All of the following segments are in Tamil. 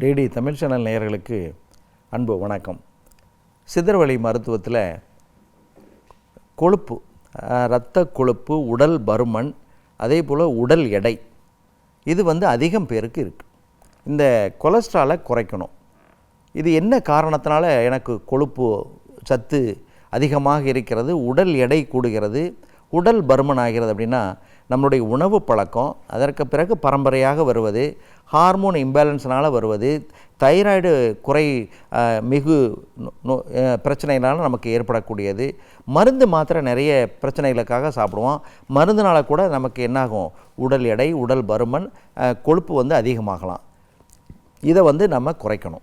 டிடி தமிழ் சேனல் நேயர்களுக்கு அன்பு வணக்கம். சிதறவழி மருத்துவத்தில் கொழுப்பு இரத்த கொழுப்பு உடல் பருமன் அதே போல் உடல் எடை இது வந்து அதிகம் பேருக்கு இருக்குது இந்த கொலஸ்ட்ராலை குறைக்கணும். இது என்ன காரணத்தினால எனக்கு கொழுப்பு சத்து அதிகமாக இருக்கிறது உடல் எடை கூடுகிறது உடல் பருமன் ஆகிறது அப்படின்னா நம்மளுடைய உணவு பழக்கம் அதற்கு பிறகு பரம்பரையாக வருவது ஹார்மோன் இம்பேலன்ஸ்னால் வருவது தைராய்டு குறை மிகு நோ- நமக்கு ஏற்படக்கூடியது. மருந்து மாத்திரை நிறைய பிரச்சனைகளுக்காக சாப்பிடுவோம். மருந்துனால் கூட நமக்கு என்னாகும்? உடல் எடை உடல் பருமன் கொழுப்பு வந்து அதிகமாகலாம். இதை வந்து நம்ம குறைக்கணும்.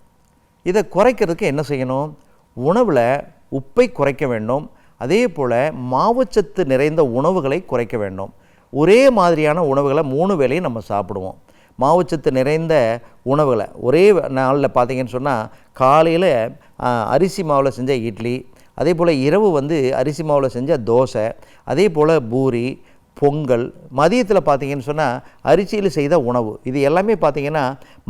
இதை குறைக்கிறதுக்கு என்ன செய்யணும்? உணவில் உப்பை குறைக்க வேண்டும். அதே போல் மாவுச்சத்து நிறைந்த உணவுகளை குறைக்க வேண்டும். ஒரே மாதிரியான உணவுகளை மூணு வேளையும் நம்ம சாப்பிடுவோம். மாவுச்சத்து நிறைந்த உணவுகளை ஒரே நாளில் பார்த்தீங்கன்னு சொன்னால் காலையில் அரிசி மாவில் செஞ்ச இட்லி அதே போல் இரவு வந்து அரிசி மாவில் செஞ்ச தோசை அதே போல் பூரி பொங்கல் மதியத்தில் பார்த்தீங்கன்னு சொன்னால் அரிசியில் செய்த உணவு. இது எல்லாமே பார்த்தீங்கன்னா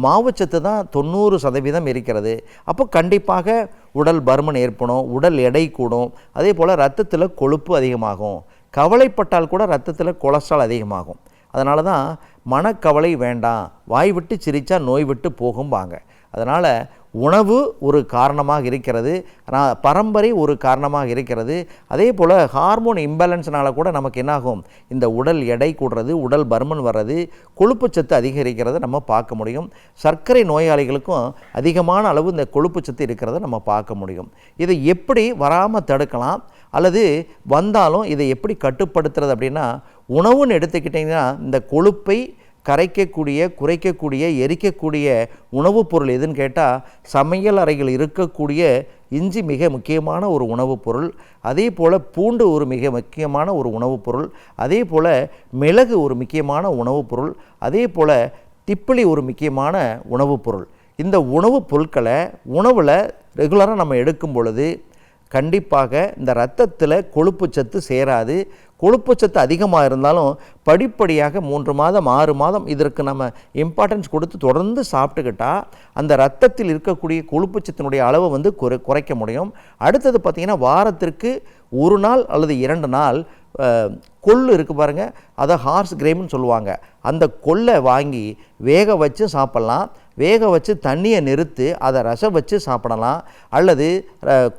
மாவுச்சத்து தான் தொண்ணூறு சதவீதம் இருக்கிறது. அப்போ கண்டிப்பாக உடல் பருமன் ஏற்படும் உடல் எடை கூடும். அதே போல் ரத்தத்தில் கொழுப்பு அதிகமாகும். கவலைப்பட்டால் கூட ரத்தத்தில் கொலஸ்ட்ரால் அதிகமாகும். அதனால தான் மனக்கவலை வேண்டாம். வாய் விட்டு சிரித்தா நோய் விட்டு போகும்பாங்க. அதனால் உணவு ஒரு காரணமாக இருக்கிறது. ஆனால் பரம்பரை ஒரு காரணமாக இருக்கிறது. அதே போல் ஹார்மோன் இம்பேலன்ஸ்னால் கூட நமக்கு என்னாகும்? இந்த உடல் எடை கூடுறது உடல் பருமன் வர்றது கொழுப்பு சத்து அதிகரிக்கிறத நம்ம பார்க்க முடியும். சர்க்கரை நோயாளிகளுக்கும் அதிகமான அளவு இந்த கொழுப்பு சத்து இருக்கிறத நம்ம பார்க்க முடியும். இதை எப்படி வராமல் தடுக்கலாம்? அல்லது வந்தாலும் இதை எப்படி கட்டுப்படுத்துறது அப்படின்னா உணவுன்னு எடுத்துக்கிட்டிங்கன்னா இந்த கொழுப்பை கரைக்கக்கூடிய குறைக்கக்கூடிய எரிக்கக்கூடிய உணவுப் பொருள் எதுன்னு கேட்டால் சமையல் அறையில் இருக்கக்கூடிய இஞ்சி மிக முக்கியமான ஒரு உணவுப் பொருள். அதே போல் பூண்டு ஒரு மிக முக்கியமான ஒரு உணவுப் பொருள். அதே போல் மிளகு ஒரு முக்கியமான உணவுப் பொருள். அதே போல் திப்பிலி ஒரு முக்கியமான உணவுப் பொருள். இந்த உணவுப் பொருட்களை உணவில் ரெகுலராக நம்ம எடுக்கும் பொழுது கண்டிப்பாக இந்த ரத்தத்தில் கொழுப்புச்சத்து சேராது. கொழுப்புச்சத்து அதிகமாக இருந்தாலும் படிப்படியாக மூன்று மாதம் ஆறு மாதம் இதற்கு நம்ம இம்பார்ட்டன்ஸ் கொடுத்து தொடர்ந்து சாப்பிட்டுக்கிட்டால் அந்த ரத்தத்தில் இருக்கக்கூடிய கொழுப்புச்சத்தினுடைய அளவை வந்து குறை குறைக்க முடியும். அடுத்தது பார்த்திங்கன்னா வாரத்திற்கு ஒரு நாள் அல்லது இரண்டு நாள் கொள்ளு இருக்குது பாருங்கள் அதை ஹார்ஸ் கிரேம்னு சொல்லுவாங்க. அந்த கொல்லை வாங்கி வேக வச்சு சாப்பிட்லாம். வேக வச்சு தண்ணியை நிறுத்து அதை ரசம் வச்சு சாப்பிடலாம். அல்லது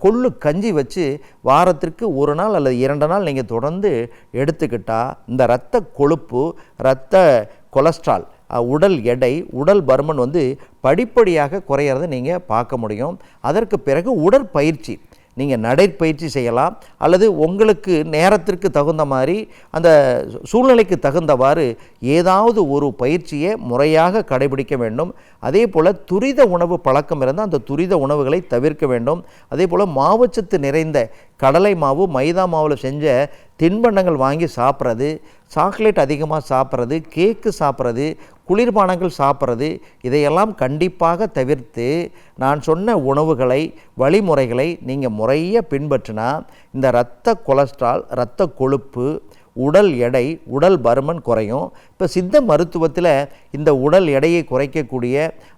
கொள்ளு கஞ்சி வச்சு வாரத்திற்கு ஒரு நாள் அல்லது இரண்டு நாள் நீங்கள் தொடர்ந்து எடுத்துக்கிட்டால் இந்த இரத்த கொழுப்பு இரத்த கொலஸ்ட்ரால் உடல் எடை உடல் பருமன் வந்து படிப்படியாக குறையிறத நீங்கள் பார்க்க முடியும். அதற்கு பிறகு உடற்பயிற்சி. நீங்கள் நடைப்பயிற்சி செய்யலாம் அல்லது உங்களுக்கு நேரத்திற்கு தகுந்த மாதிரி அந்த சூழ்நிலைக்கு தகுந்தவாறு ஏதாவது ஒரு பயிற்சியை முறையாக கடைபிடிக்க வேண்டும். அதே போல் துரித உணவு பழக்கம் இருந்தால் அந்த துரித உணவுகளை தவிர்க்க வேண்டும். அதே போல் மாவுச்சத்து நிறைந்த கடலை மாவு மைதா மாவில் செஞ்ச தின்பண்டங்கள் வாங்கி சாப்பிட்றது சாக்லேட் அதிகமாக சாப்பிட்றது கேக்கு சாப்பிட்றது குளிர்பானங்கள் சாப்பிட்றது இதையெல்லாம் கண்டிப்பாக தவிர்த்து நான் சொன்ன உணவுகளை வழிமுறைகளை நீங்கள் முறையாக பின்பற்றினா இந்த இரத்த கொலஸ்ட்ரால் இரத்த கொழுப்பு உடல் எடை உடல் பருமன் குறையும். இப்போ சித்த மருத்துவத்தில் இந்த உடல் எடையை குறைக்கக்கூடிய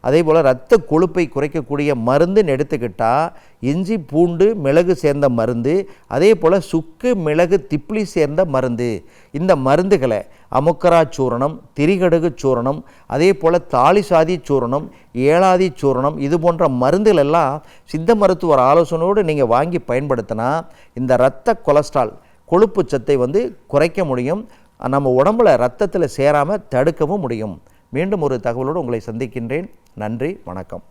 அதே போல் இரத்த கொழுப்பை குறைக்கக்கூடிய மருந்துன்னு எடுத்துக்கிட்டால் இஞ்சி பூண்டு மிளகு சேர்ந்த மருந்து அதே போல் சுக்கு மிளகு திப்ளி சேர்ந்த மருந்து. இந்த மருந்துகளை அமுக்கரா சூரணம் திரிகடுகு சூரணம் அதே போல் தாலிசாதி சூரணம் ஏழாதி சூரணம் இது போன்ற மருந்துகள் எல்லாம் சித்த மருத்துவர் ஆலோசனையோடு நீங்கள் வாங்கி பயன்படுத்தினா இந்த இரத்த கொலஸ்ட்ரால் கொழுப்பு சத்தை வந்து குறைக்க முடியும். நம்ம உடம்புல ரத்தத்தில் சேராமல் தடுக்கவும் முடியும். மீண்டும் ஒரு தகவலோடு உங்களை சந்திக்கின்றேன். நன்றி வணக்கம்.